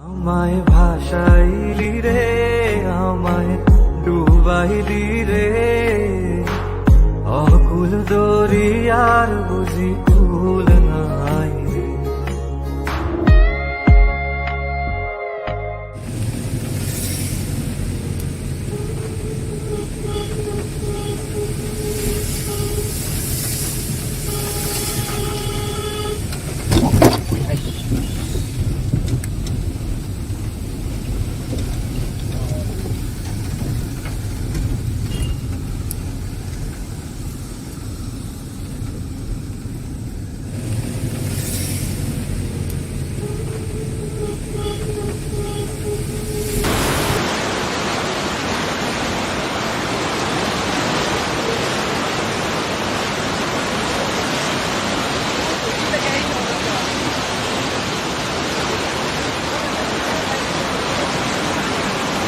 আমায় ভাসাইলি রে আমায় ডুবাইলি রে। অকুল দরিয়ার বুঝি